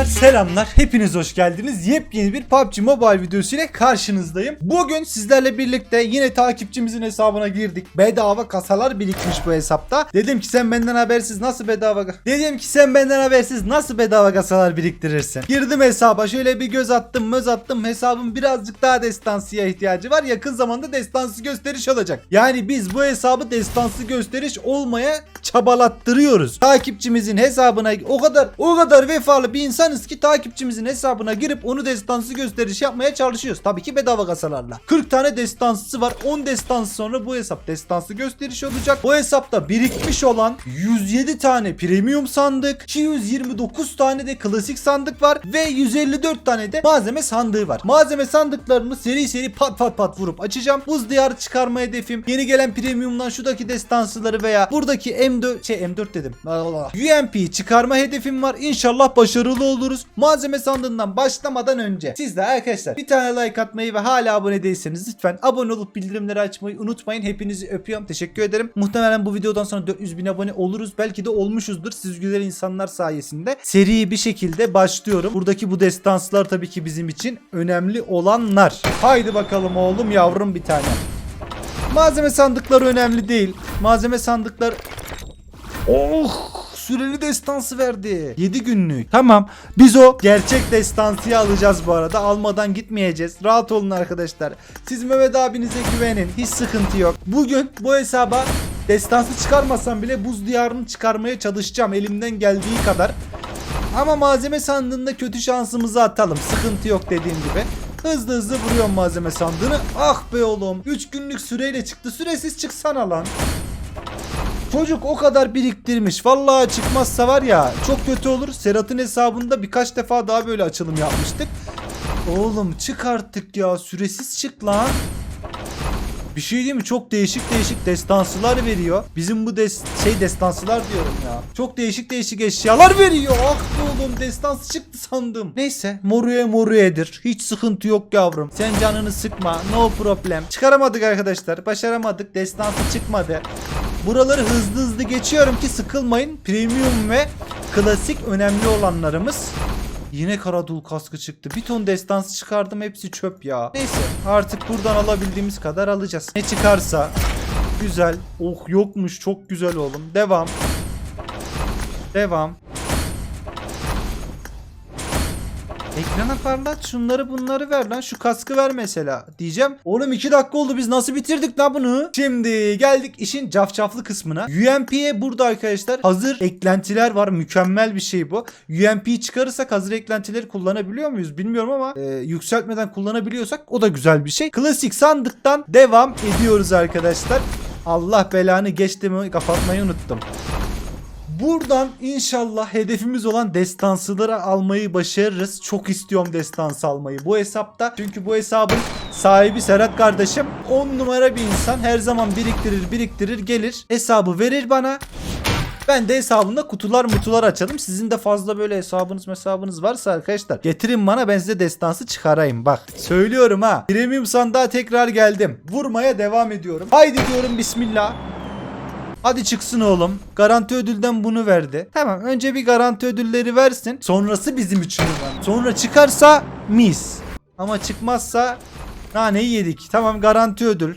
Arkadaşlar selamlar. Hepiniz hoş geldiniz. Yepyeni bir PUBG Mobile videosu ile karşınızdayım. Bugün sizlerle birlikte yine takipçimizin hesabına girdik. Bedava kasalar birikmiş bu hesapta. Dedim ki sen benden habersiz nasıl bedava Dedim ki sen benden habersiz nasıl bedava kasalar biriktirirsin. Girdim hesaba şöyle bir göz attım möz attım. Hesabın birazcık daha destansıya ihtiyacı var. Yakın zamanda destansı gösteriş olacak. Yani biz bu hesabı destansı gösteriş olmaya çabalattırıyoruz. Takipçimizin hesabına o kadar o kadar vefalı bir insanız ki takipçimizin hesabına girip onu destansı gösteriş yapmaya çalışıyoruz. Tabii ki bedava kasalarla. 40 tane destansısı var. 10 destansı sonra bu hesap destansı gösteriş olacak. Bu hesapta birikmiş olan 107 tane premium sandık, 229 tane de klasik sandık var ve 154 tane de malzeme sandığı var. Malzeme sandıklarını seri seri pat pat pat vurup açacağım. Buz diyarı çıkarma hedefim. Yeni gelen premiumdan şuradaki destansıları veya buradaki M4 şey M4 dedim. Allah. UMP çıkarma hedefim var. İnşallah başarılı oluruz. Malzeme sandığından başlamadan önce siz de arkadaşlar bir tane like atmayı ve hala abone değilseniz lütfen abone olup bildirimleri açmayı unutmayın. Hepinizi öpüyorum. Teşekkür ederim. Muhtemelen bu videodan sonra 400 bin abone oluruz. Belki de olmuşuzdur. Siz güzel insanlar sayesinde. Seri bir şekilde başlıyorum. Buradaki bu destanslar tabii ki bizim için önemli olanlar. Haydi bakalım oğlum yavrum bir tane. Malzeme sandıkları önemli değil. Malzeme sandıklar Oh! Süreli destansı verdi. 7 günlük. Tamam. Biz o gerçek destansıyı alacağız bu arada. Almadan gitmeyeceğiz. Rahat olun arkadaşlar. Siz Mehmet abinize güvenin. Hiç sıkıntı yok. Bugün bu hesaba destansı çıkarmasam bile buz diyarını çıkarmaya çalışacağım. Elimden geldiği kadar. Ama malzeme sandığında kötü şansımızı atalım. Sıkıntı yok dediğim gibi. Hızlı hızlı vuruyorum malzeme sandığını. Ah be oğlum. 3 günlük süreyle çıktı. Süresiz çıksana lan. Çocuk o kadar biriktirmiş. Vallahi çıkmazsa var ya çok kötü olur. Serhat'ın hesabında birkaç defa daha böyle açılım yapmıştık. Oğlum çık artık ya. Süresiz çık lan. Bir şey değil mi? Çok değişik değişik destansılar veriyor. Bizim bu des şey destansılar diyorum ya. Çok değişik değişik eşyalar veriyor. Ah oğlum destansı çıktı sandım. Neyse moruye moruyedir. Hiç sıkıntı yok yavrum. Sen canını sıkma. No problem. Çıkaramadık arkadaşlar. Başaramadık. Destansı çıkmadı. Buraları hızlı hızlı geçiyorum ki sıkılmayın. Premium ve klasik önemli olanlarımız. Yine Karadul kaskı çıktı. Bir ton destansı çıkardım hepsi çöp ya. Neyse artık buradan alabildiğimiz kadar alacağız. Ne çıkarsa güzel. Oh yokmuş çok güzel oğlum. Devam. Devam. Ekrana parlat şunları bunları ver lan şu kaskı ver mesela diyeceğim. Oğlum 2 dakika oldu biz nasıl bitirdik lan bunu? Şimdi geldik işin cafcaflı kısmına. UMP'ye burada arkadaşlar hazır eklentiler var mükemmel bir şey bu. UMP'yi çıkarırsak hazır eklentileri kullanabiliyor muyuz bilmiyorum ama e, yükseltmeden kullanabiliyorsak o da güzel bir şey. Klasik sandıktan devam ediyoruz arkadaşlar. Allah belanı geçti kapatmayı unuttum. Buradan inşallah hedefimiz olan destansıları almayı başarırız. Çok istiyorum destansı almayı bu hesapta. Çünkü bu hesabın sahibi Serhat kardeşim 10 numara bir insan. Her zaman biriktirir biriktirir gelir. Hesabı verir bana. Ben de hesabımda kutular mutular açalım. Sizin de fazla böyle hesabınız hesabınız varsa arkadaşlar getirin bana ben size destansı çıkarayım. Bak söylüyorum ha. Premium sandığa tekrar geldim. Vurmaya devam ediyorum. Haydi diyorum bismillah. Hadi çıksın oğlum. Garanti ödülden bunu verdi. Tamam önce bir garanti ödülleri versin. Sonrası bizim için. Sonra çıkarsa mis. Ama çıkmazsa naneyi yedik. Tamam garanti ödül.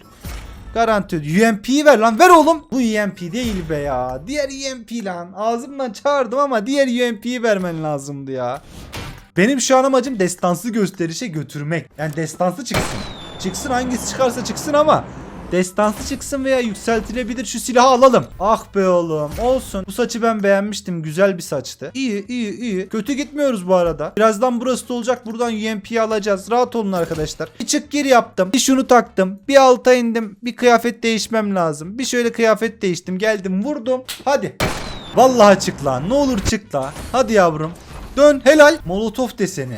Garanti ödül. UMP'yi ver lan ver oğlum. Bu UMP değil be ya. Diğer UMP lan. Ağzımdan çağırdım ama diğer UMP'yi vermen lazımdı ya. Benim şu an amacım destansı gösterişe götürmek. Yani destansı çıksın. Çıksın hangisi çıkarsa çıksın ama Destansı çıksın veya yükseltilebilir şu silahı alalım. Ah be oğlum olsun. Bu saçı ben beğenmiştim. Güzel bir saçtı. İyi iyi iyi. Kötü gitmiyoruz bu arada. Birazdan burası da olacak. Buradan UMP'yi alacağız. Rahat olun arkadaşlar. Bir çık gir yaptım. Bir şunu taktım. Bir alta indim. Bir kıyafet değişmem lazım. Bir şöyle kıyafet değiştim. Geldim vurdum. Hadi. Vallahi çık lan. Ne olur çık la. Hadi yavrum. Dön helal. Molotof deseni.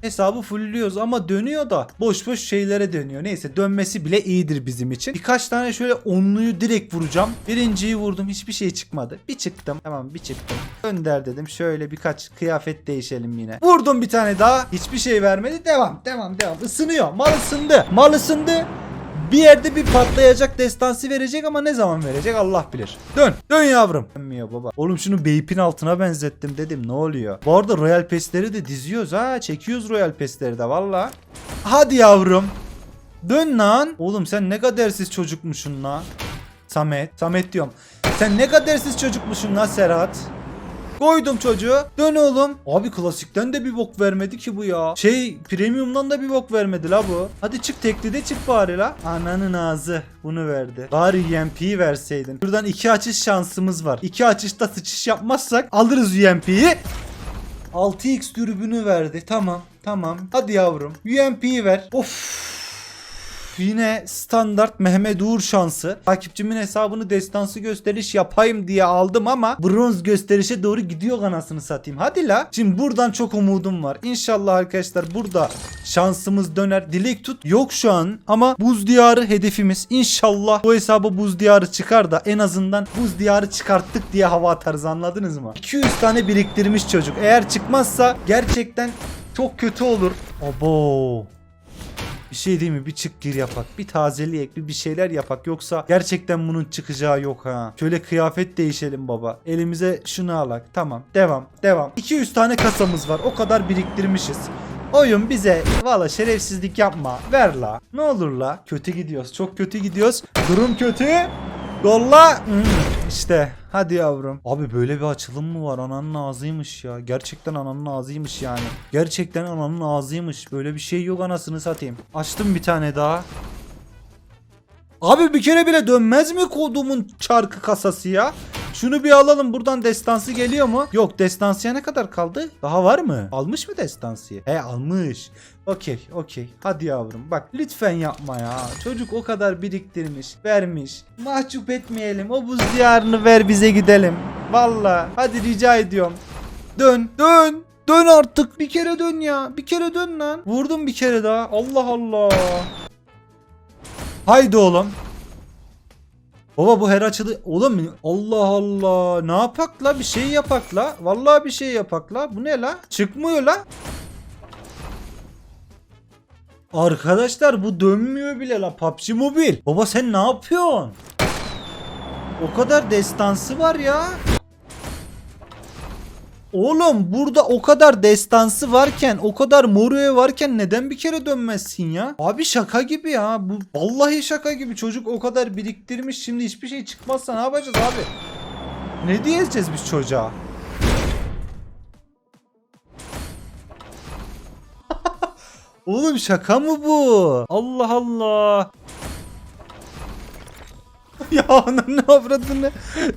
Hesabı fullüyoruz ama dönüyor da boş boş şeylere dönüyor. Neyse dönmesi bile iyidir bizim için. Birkaç tane şöyle onluyu direkt vuracağım. Birinciyi vurdum hiçbir şey çıkmadı. Bir çıktım. Tamam bir çıktım. Gönder dedim. Şöyle birkaç kıyafet değişelim yine. Vurdum bir tane daha. Hiçbir şey vermedi. Devam devam devam. Isınıyor. Mal ısındı. Mal ısındı. Bir yerde bir patlayacak destansı verecek ama ne zaman verecek Allah bilir. Dön. Dön yavrum. Dönmüyor baba. Oğlum şunu Beyp'in altına benzettim dedim ne oluyor? Bu arada Royal Pass'leri de diziyoruz ha. Çekiyoruz Royal Pass'leri de valla. Hadi yavrum. Dön lan. Oğlum sen ne kadersiz çocukmuşsun la. Samet. Samet diyorum. Sen ne kadersiz çocukmuşsun la Serhat. Koydum çocuğu. Dön oğlum. Abi klasikten de bir bok vermedi ki bu ya. Şey premiumdan da bir bok vermedi la bu. Hadi çık tekli de çık bari la. Ananın ağzı bunu verdi. Bari UMP'yi verseydin. Şuradan iki açış şansımız var. İki açışta sıçış yapmazsak alırız UMP'yi. 6x dürbünü verdi. Tamam. Tamam. Hadi yavrum. UMP'yi ver. Of. Yine standart Mehmet Uğur şansı. Takipçimin hesabını destansı gösteriş yapayım diye aldım ama bronz gösterişe doğru gidiyor anasını satayım. Hadi la. Şimdi buradan çok umudum var. İnşallah arkadaşlar burada şansımız döner. Dilek tut. Yok şu an ama buz diyarı hedefimiz. İnşallah bu hesaba buz diyarı çıkar da en azından buz diyarı çıkarttık diye hava atarız anladınız mı? 200 tane biriktirmiş çocuk. Eğer çıkmazsa gerçekten çok kötü olur. Abo. Bir şey değil mi? Bir çık gir yapak. Bir tazeleyek, bir bir şeyler yapak. Yoksa gerçekten bunun çıkacağı yok ha. Şöyle kıyafet değişelim baba. Elimize şunu alak. Tamam. Devam. Devam. 200 tane kasamız var. O kadar biriktirmişiz. Oyun bize valla şerefsizlik yapma. Ver la. Ne olur la. Kötü gidiyoruz. Çok kötü gidiyoruz. Durum kötü. Yolla. Hmm, işte. Hadi yavrum. Abi böyle bir açılım mı var? Ananın ağzıymış ya. Gerçekten ananın ağzıymış yani. Gerçekten ananın ağzıymış. Böyle bir şey yok anasını satayım. Açtım bir tane daha. Abi bir kere bile dönmez mi kodumun çarkı kasası ya? Şunu bir alalım buradan destansı geliyor mu? Yok destansıya ne kadar kaldı? Daha var mı? Almış mı destansıyı? He almış. Okey okey. Hadi yavrum bak lütfen yapma ya. Çocuk o kadar biriktirmiş, vermiş. Mahcup etmeyelim. O buz diyarını ver bize gidelim. Valla hadi rica ediyorum. Dön dön. Dön artık. Bir kere dön ya. Bir kere dön lan. Vurdum bir kere daha. Allah Allah. Haydi oğlum. Baba bu her açılı oğlum Allah Allah. Ne yapak la? Bir şey yapak la. Vallahi bir şey yapak la. Bu ne la? Çıkmıyor la. Arkadaşlar bu dönmüyor bile la. PUBG Mobile. Baba sen ne yapıyorsun? O kadar destansı var ya Oğlum burada o kadar destansı varken o kadar Moru'ya varken neden bir kere dönmezsin ya? Abi şaka gibi ya. Bu vallahi şaka gibi. Çocuk o kadar biriktirmiş şimdi hiçbir şey çıkmazsa ne yapacağız abi? Ne diyeceğiz biz çocuğa? Oğlum şaka mı bu? Allah Allah. ya ananı avradını.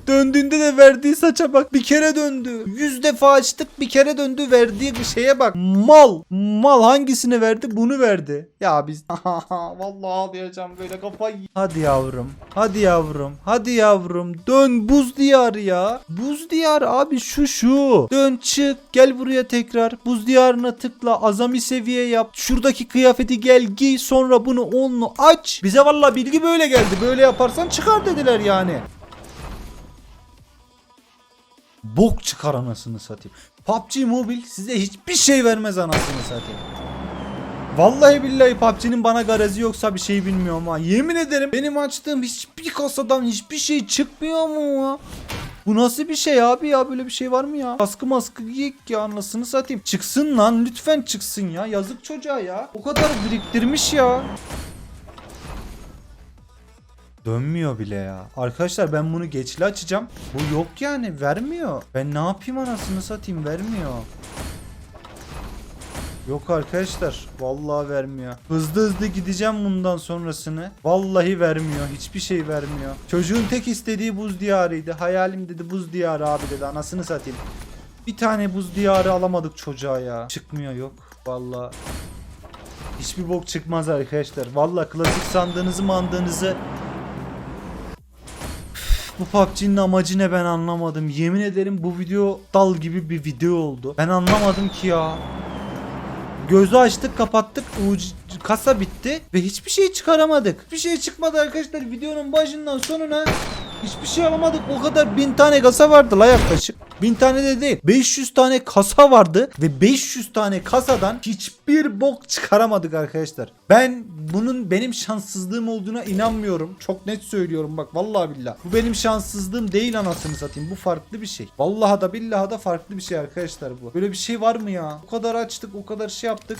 Döndüğünde de verdiği saça bak. Bir kere döndü. Yüz defa açtık bir kere döndü. Verdiği bir şeye bak. Mal. Mal hangisini verdi? Bunu verdi. Ya biz. Vallahi ağlayacağım böyle kafayı. Hadi yavrum. Hadi yavrum. Hadi yavrum. Dön buz diyarı ya. Buz diyarı abi şu şu. Dön çık. Gel buraya tekrar. Buz diyarına tıkla. Azami seviye yap. Şuradaki kıyafeti gel giy. Sonra bunu onlu aç. Bize valla bilgi böyle geldi. Böyle yaparsan çıkar dediler yani. Bok çıkar anasını satayım. PUBG Mobile size hiçbir şey vermez anasını satayım. Vallahi billahi PUBG'nin bana garezi yoksa bir şey bilmiyorum ha. Yemin ederim benim açtığım hiçbir kasadan hiçbir şey çıkmıyor mu ya? Bu nasıl bir şey abi ya böyle bir şey var mı ya? Kaskı maskı giyik ya anasını satayım. Çıksın lan lütfen çıksın ya. Yazık çocuğa ya. O kadar biriktirmiş ya. Dönmüyor bile ya. Arkadaşlar ben bunu geçli açacağım. Bu yok yani vermiyor. Ben ne yapayım anasını satayım vermiyor. Yok arkadaşlar. Vallahi vermiyor. Hızlı hızlı gideceğim bundan sonrasını. Vallahi vermiyor. Hiçbir şey vermiyor. Çocuğun tek istediği buz diyarıydı. Hayalim dedi buz diyarı abi dedi. Anasını satayım. Bir tane buz diyarı alamadık çocuğa ya. Çıkmıyor yok. Vallahi. Hiçbir bok çıkmaz arkadaşlar. Vallahi klasik sandığınızı mandığınızı bu PUBG'nin amacı ne ben anlamadım. Yemin ederim bu video dal gibi bir video oldu. Ben anlamadım ki ya. Gözü açtık kapattık ucu, kasa bitti ve hiçbir şey çıkaramadık. Bir şey çıkmadı arkadaşlar videonun başından sonuna Hiçbir şey alamadık. O kadar bin tane kasa vardı la yaklaşık. Bin tane de değil. 500 tane kasa vardı ve 500 tane kasadan hiçbir bok çıkaramadık arkadaşlar. Ben bunun benim şanssızlığım olduğuna inanmıyorum. Çok net söylüyorum bak vallahi billah. Bu benim şanssızlığım değil anasını satayım. Bu farklı bir şey. Vallahi da billahi da farklı bir şey arkadaşlar bu. Böyle bir şey var mı ya? O kadar açtık, o kadar şey yaptık.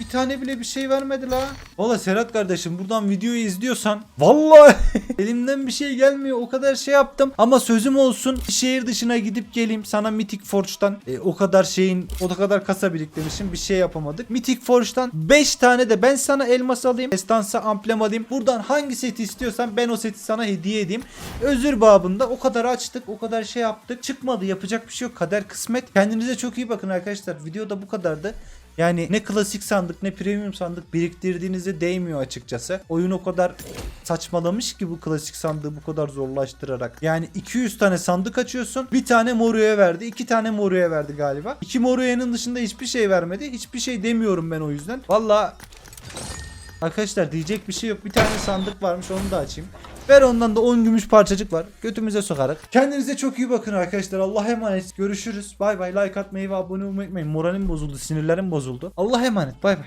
Bir tane bile bir şey vermedi la. Valla Serhat kardeşim buradan videoyu izliyorsan vallahi elimden bir şey gelmiyor. O kadar şey yaptım ama sözüm olsun şehir dışına gidip geleyim sana Mythic Forge'dan e, o kadar şeyin o kadar kasa biriktirmişim bir şey yapamadık. Mythic Forge'dan 5 tane de ben sana elmas alayım. Estansa amblem alayım. Buradan hangi seti istiyorsan ben o seti sana hediye edeyim. Özür babında o kadar açtık o kadar şey yaptık. Çıkmadı yapacak bir şey yok. Kader kısmet. Kendinize çok iyi bakın arkadaşlar. Videoda bu kadardı. Yani ne klasik sandık ne premium sandık biriktirdiğinize değmiyor açıkçası. Oyun o kadar saçmalamış ki bu klasik sandığı bu kadar zorlaştırarak. Yani 200 tane sandık açıyorsun. Bir tane Moru'ya verdi. iki tane Moru'ya verdi galiba. İki Moru'yanın dışında hiçbir şey vermedi. Hiçbir şey demiyorum ben o yüzden. Valla Arkadaşlar diyecek bir şey yok. Bir tane sandık varmış onu da açayım. Ver ondan da 10 gümüş parçacık var. Götümüze sokarak. Kendinize çok iyi bakın arkadaşlar. Allah'a emanet. Görüşürüz. Bay bay. Like atmayı ve abone olmayı unutmayın. Moralim bozuldu. Sinirlerim bozuldu. Allah'a emanet. Bay bay.